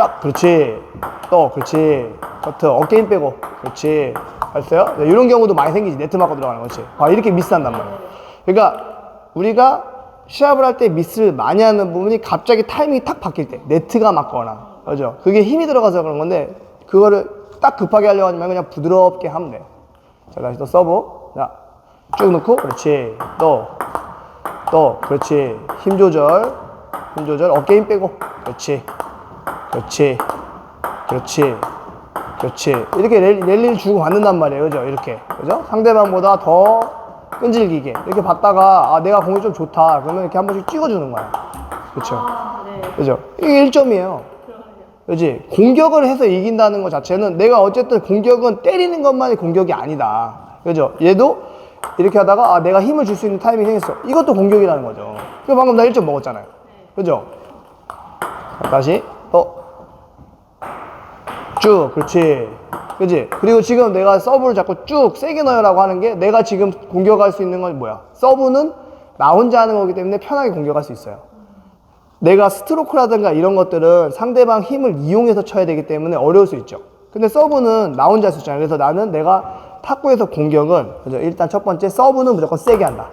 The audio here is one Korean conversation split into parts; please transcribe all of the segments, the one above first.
쫙 그렇지. 또 그렇지. 커트 어깨 힘 빼고. 그렇지. 알았어요? 네, 이런 경우도 많이 생기지. 네트 맞고 들어가는 거지? 아 이렇게 미스한단 말이야 그러니까 우리가 시합을 할 때 미스를 많이 하는 부분이 갑자기 타이밍이 탁 바뀔 때 네트가 맞거나 그죠? 그게 힘이 들어가서 그런 건데 그거를 딱 급하게 하려고 하지 말고 그냥 부드럽게 하면 돼요. 자 다시 또 서브 자쭉 넣고. 그렇지. 또. 또. 그렇지. 힘 조절. 힘 조절. 어깨 힘 빼고. 그렇지 그렇지. 그렇지. 그렇지. 이렇게 랠- 랠리를 주고 받는단 말이에요. 그죠? 이렇게. 그죠? 상대방보다 더 끈질기게. 이렇게 받다가 아 내가 공이 좀 좋다. 그러면 이렇게 한 번씩 찍어주는 거야. 그렇죠 아, 네. 그죠? 이게 1점이에요. 그지? 공격을 해서 이긴다는 것 자체는 내가 어쨌든 공격은 때리는 것만이 공격이 아니다. 그죠? 얘도 이렇게 하다가 아 내가 힘을 줄 수 있는 타이밍이 생겼어. 이것도 공격이라는 거죠. 그 방금 나 1점 먹었잖아요. 그죠? 자, 다시. 또 쭉 그렇지 그지 그리고 지금 내가 서브를 자꾸 쭉 세게 넣으라고 하는 게 내가 지금 공격할 수 있는 건 뭐야 서브는 나 혼자 하는 거기 때문에 편하게 공격할 수 있어요 내가 스트로크라든가 이런 것들은 상대방 힘을 이용해서 쳐야 되기 때문에 어려울 수 있죠. 근데 서브는 나 혼자 할 수 있잖아요. 그래서 나는 내가 탁구에서 공격은 그죠? 일단 첫 번째 서브는 무조건 세게 한다.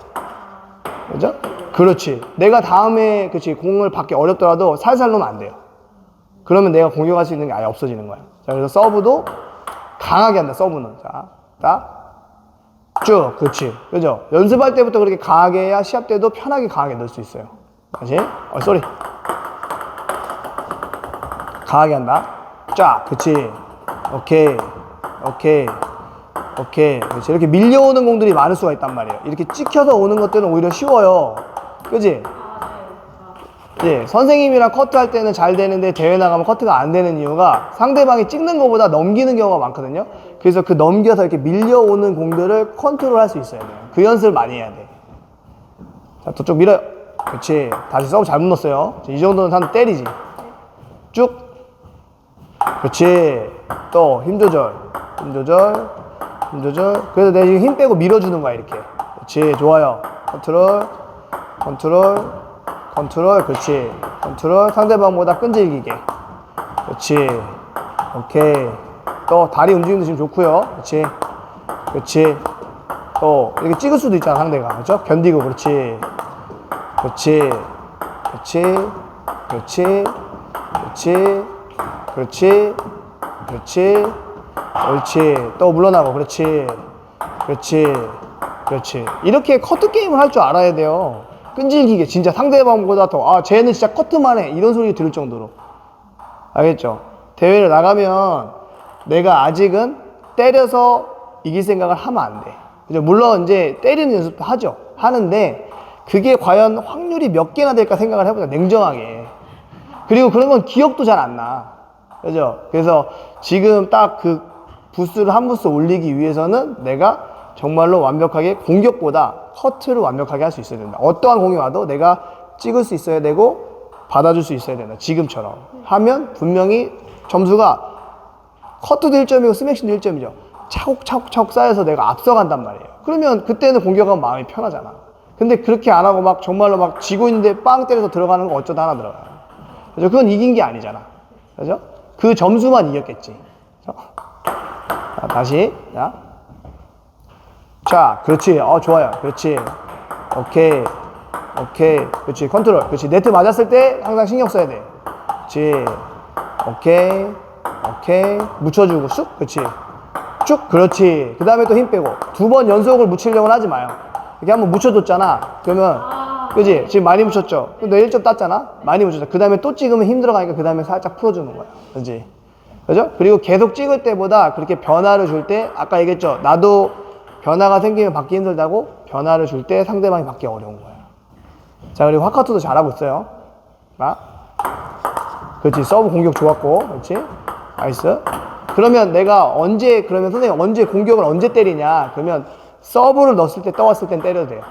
그죠? 그렇지. 내가 다음에 그렇지 공을 받기 어렵더라도 살살 놓으면 안 돼요. 그러면 내가 공격할 수 있는 게 아예 없어지는 거야. 자, 그래서 서브도 강하게 한다. 서브는 자, 딱 쭉, 그렇지. 그죠? 연습할 때부터 그렇게 강하게 해야 시합 때도 편하게 강하게 넣을 수 있어요. 다시. 어, 쏘리. 강하게 한다. 쫙, 그렇지. 오케이. 오케이. 오케이. 그렇지. 이렇게 밀려오는 공들이 많을 수가 있단 말이에요. 이렇게 찍혀서 오는 것들은 오히려 쉬워요. 그지? 예, 선생님이랑 커트 할 때는 잘 되는데 대회 나가면 커트가 안 되는 이유가 상대방이 찍는 것보다 넘기는 경우가 많거든요. 그래서 그 넘겨서 이렇게 밀려오는 공들을 컨트롤 할 수 있어야 돼요. 그 연습을 많이 해야 돼. 자, 또좀 밀어요. 그렇지. 다시 서브 잘못 넣었어요. 이 정도는 한 때리지. 쭉. 그렇지. 또 힘 조절. 힘 조절. 힘 조절. 그래서 내가 지금 힘 빼고 밀어주는 거야, 이렇게. 그렇지. 좋아요. 컨트롤. 컨트롤. 컨트롤. 그렇지. 컨트롤. 상대방보다 끈질기게. 그렇지. 오케이. 또 다리 움직임도 지금 좋고요. 그렇지. 그렇지. 또 이렇게 찍을 수도 있잖아, 상대가. 그렇죠? 견디고. 그렇지. 그렇지. 그렇지. 그렇지. 그렇지. 그렇지. 그렇지. 옳지. 또 물러나고. 그렇지. 그렇지. 그렇지. 이렇게 커트 게임을 할 줄 알아야 돼요. 끈질기게 진짜 상대방보다 더 아, 쟤는 진짜 커트만 해. 이런 소리 들을 정도로. 알겠죠? 대회를 나가면 내가 아직은 때려서 이길 생각을 하면 안 돼. 그죠? 물론 이제 때리는 연습도 하죠. 하는데 그게 과연 확률이 몇 개나 될까 생각을 해보자. 냉정하게. 그리고 그런 건 기억도 잘 안 나. 그죠? 그래서 지금 딱 그 부스를 한 부스 올리기 위해서는 내가 정말로 완벽하게 공격보다 커트를 완벽하게 할 수 있어야 된다. 어떠한 공이 와도 내가 찍을 수 있어야 되고 받아줄 수 있어야 된다. 지금처럼. 하면 분명히 점수가 커트도 1점이고 스매싱도 1점이죠. 차곡차곡 차곡 쌓여서 내가 앞서간단 말이에요. 그러면 그때는 공격하면 마음이 편하잖아. 근데 그렇게 안 하고 막 정말로 막 지고 있는데 빵 때려서 들어가는 거 어쩌다 하나 들어가요. 그죠? 그건 이긴 게 아니잖아. 그죠? 그 점수만 이겼겠지. 그죠? 자, 다시. 자. 자, 그렇지. 어, 좋아요. 그렇지. 오케이. 오케이. 그렇지. 컨트롤. 그렇지. 네트 맞았을 때 항상 신경 써야 돼. 그렇지. 오케이. 오케이. 묻혀주고 쑥. 그렇지. 쭉. 그렇지. 그 다음에 또 힘 빼고. 두 번 연속을 묻히려고는 하지 마요. 이렇게 한번 묻혀줬잖아. 그러면, 그지? 지금 많이 묻혔죠? 너 1점 땄잖아? 많이 묻혔죠? 그 다음에 또 찍으면 힘들어가니까 그 다음에 살짝 풀어주는 거야. 그지? 그죠? 그리고 계속 찍을 때보다 그렇게 변화를 줄 때, 아까 얘기했죠? 나도 변화가 생기면 받기 힘들다고 변화를 줄 때 상대방이 받기 어려운 거야. 자, 그리고 화카트도 잘하고 있어요. 나. 그렇지. 서브 공격 좋았고. 그렇지. 나이스. 그러면 내가 언제, 그러면 선생님 언제 공격을 언제 때리냐? 그러면 서브를 넣었을 때 떠왔을 땐 때려도 돼요.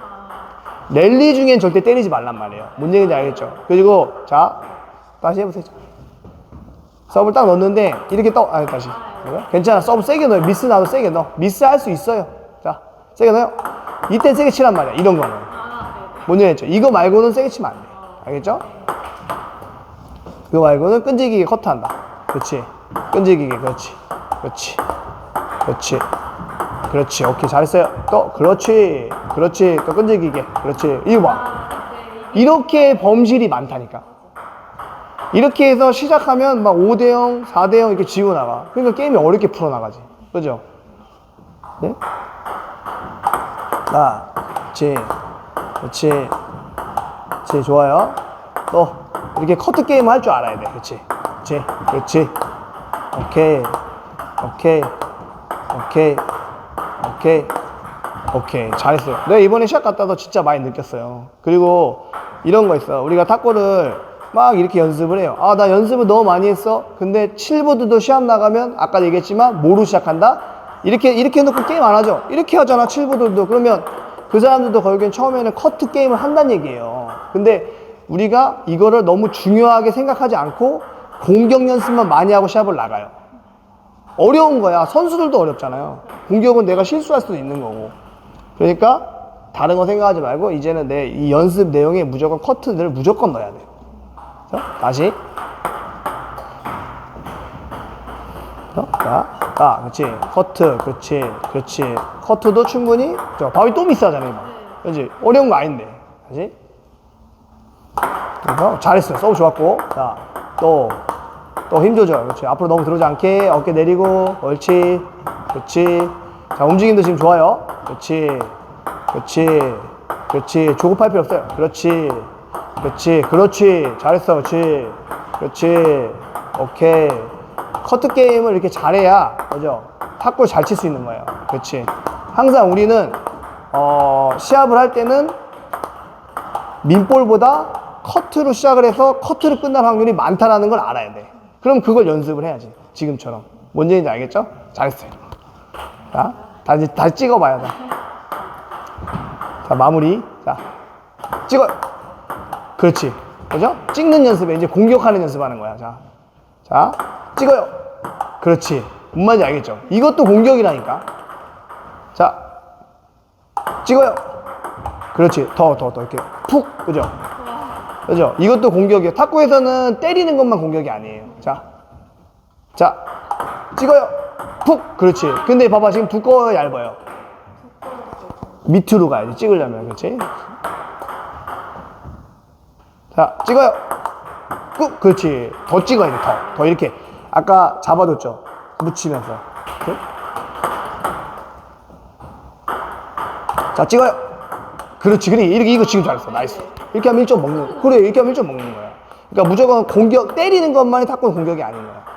랠리 중엔 절대 때리지 말란 말이에요. 뭔 얘기인지 알겠죠? 그리고, 자, 다시 해보세요. 서브를 딱 넣었는데, 이렇게 떠, 아, 다시. 괜찮아. 서브 세게 넣어요. 미스 나도 세게 넣어. 미스 할 수 있어요. 자, 세게 넣어요. 이땐 세게 치란 말이야. 이런 거는. 뭔 얘기 했죠? 이거 말고는 세게 치면 안 돼. 알겠죠? 그거 말고는 끈질기게 커트한다. 그렇지. 끈질기게, 그렇지. 그렇지. 그렇지. 그렇지. 오케이, 잘했어요. 또, 그렇지. 그렇지. 또 끈질기게. 그렇지. 이거 봐. 아, 네. 이렇게 범실이 많다니까. 이렇게 해서 시작하면 막 5대0, 4대0 이렇게 지고 나가. 그러니까 게임이 어렵게 풀어나가지. 그죠? 네? 자, 그렇지. 그렇지. 그렇지. 좋아요. 또, 이렇게 커트 게임을 할줄 알아야 돼. 그렇지. 그렇지. 그렇지. 오케이. 오케이. 오케이. 오케이. 오케이. 잘했어요. 내가 이번에 시합 갔다도 진짜 많이 느꼈어요. 그리고 이런 거 있어. 우리가 탁구를 막 이렇게 연습을 해요. 아, 나 연습을 너무 많이 했어. 근데 7보드도 시합 나가면 아까 얘기했지만 뭐로 시작한다? 이렇게, 이렇게 해놓고 게임 안 하죠? 이렇게 하잖아, 7보드도. 그러면 그 사람들도 결국엔 처음에는 커트 게임을 한다는 얘기예요. 근데 우리가 이거를 너무 중요하게 생각하지 않고 공격 연습만 많이 하고 시합을 나가요. 어려운 거야. 선수들도 어렵잖아요. 공격은 내가 실수할 수도 있는 거고. 그러니까 다른 거 생각하지 말고 이제는 내 이 연습 내용에 무조건 커트를 무조건 넣어야 돼. 자, 다시. 자, 자, 자, 그렇지. 커트, 그렇지, 그렇지. 커트도 충분히. 저 밥이 또 비싸잖아요, 이거. 그렇지. 어려운 거 아닌데. 다시. 그래서 잘했어요. 서브 좋았고. 자, 또, 또 힘 조절. 그렇지. 앞으로 너무 들어오지 않게 어깨 내리고. 옳지. 그렇지. 자, 움직임도 지금 좋아요. 그렇지. 그렇지. 그렇지. 조급할 필요 없어요. 그렇지. 그렇지. 그렇지. 잘했어. 그렇지. 그렇지. 오케이. 커트 게임을 이렇게 잘해야, 그죠? 탁구를 잘 칠 수 있는 거예요. 그렇지. 항상 우리는, 어, 시합을 할 때는 민볼보다 커트로 시작을 해서 커트로 끝날 확률이 많다라는 걸 알아야 돼. 그럼 그걸 연습을 해야지. 지금처럼. 뭔 얘기인지 알겠죠? 잘했어요. 자, 다시, 다시 찍어봐요. 자. 자, 마무리. 자, 찍어요. 그렇지. 그죠? 찍는 연습에 이제 공격하는 연습하는 거야. 자, 자, 찍어요. 그렇지. 뭔 말인지 알겠죠? 이것도 공격이라니까. 자, 찍어요. 그렇지. 더, 더, 더. 이렇게 푹. 그죠? 그죠? 이것도 공격이에요. 탁구에서는 때리는 것만 공격이 아니에요. 자. 자. 찍어요. 푹. 그렇지. 근데 봐봐. 지금 두꺼워요, 얇아요? 밑으로 가야지. 찍으려면. 그렇지? 자, 찍어요. 꾹. 그렇지. 더 찍어야 돼. 더. 더 이렇게. 아까 잡아뒀죠? 묻히면서. 자, 찍어요. 그렇지. 그래. 이렇게, 이거 지금 잘했어. 나이스. 이렇게 하면 1점 먹는, 그래. 이렇게 하면 1점 먹는 거야. 그러니까 무조건 공격, 때리는 것만이 탁구는 공격이 아닌 거야.